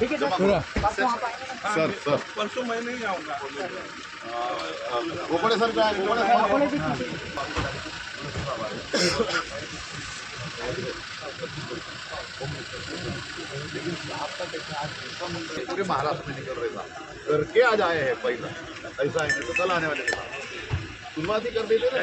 ठीक है sir. Sir sir. परसों मैं नहीं आऊँगा गोपड़े सर। क्या है? पूरे महाराष्ट्र में निकल रहे था करके आज आए हैं पहला ऐसा है तो कल आने वाले शुरुआत ही कर देते ना।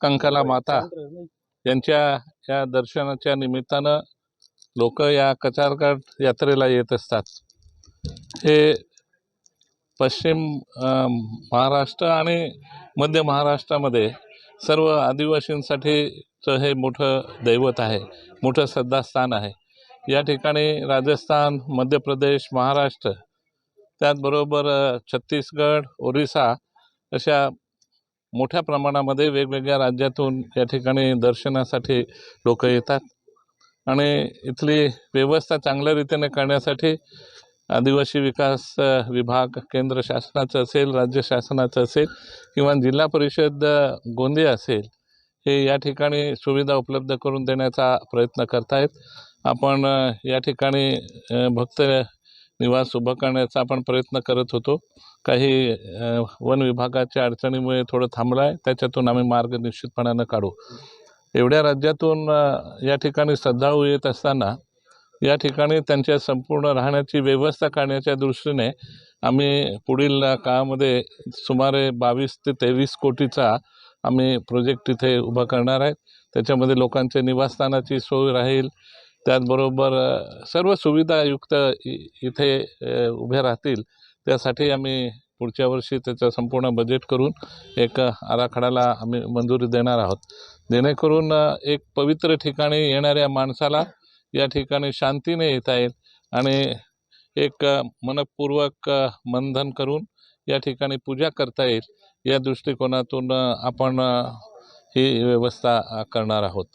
कंकाला माता यांच्या या दर्शनाच्या निमित्तानं लोक या कचारघाट यात्रेला येत असतात. हे पश्चिम महाराष्ट्र आणि मध्य महाराष्ट्रामध्ये सर्व आदिवासींसाठीचं हे मोठं दैवत आहे मोठं श्रद्धास्थान आहे. या ठिकाणी राजस्थान मध्य प्रदेश महाराष्ट्र त्याचबरोबर छत्तीसगड ओरिसा अशा मोठ्या प्रमाणामध्ये वेगवेगळ्या राज्यातून या ठिकाणी दर्शनासाठी लोक येतात. आणि इथली व्यवस्था चांगल्या रीतीने करण्यासाठी आदिवासी विकास विभाग केंद्र शासनाचं असेल राज्य शासनाचं असेल किंवा जिल्हा परिषद गोंदिया असेल हे या ठिकाणी सुविधा उपलब्ध करून देण्याचा प्रयत्न करतायत. आपण या ठिकाणी भक्त निवास उभं करण्याचा आपण प्रयत्न करत होतो. काही वन विभागाच्या अडचणीमुळे थोडं थांबलं आहे त्याच्यातून आम्ही मार्ग निश्चितपणानं काढू. एवढ्या राज्यातून या ठिकाणी श्रद्धाळू येत असताना या ठिकाणी त्यांच्या संपूर्ण राहण्याची व्यवस्था करण्याच्या दृष्टीने आम्ही पुढील काळामध्ये सुमारे बावीस ते तेवीस कोटीचा आम्ही प्रोजेक्ट तिथे उभा करणार आहे. त्याच्यामध्ये लोकांच्या निवासस्थानाची सोय राहील. त्याचबरोबर सर्व सुविधायुक्त इ इथे उभ्या राहतील. त्यासाठी आम्ही पुढच्या वर्षी त्याचं संपूर्ण बजेट करून एक आराखड्याला आम्ही मंजुरी देणार आहोत. जेणेकरून एक पवित्र ठिकाणी येणाऱ्या माणसाला या ठिकाणी शांतीने येता येईल आणि एक मनपूर्वक मंधन करून या ठिकाणी पूजा करता येईल. या दृष्टिकोनातून आपण ही व्यवस्था करणार आहोत.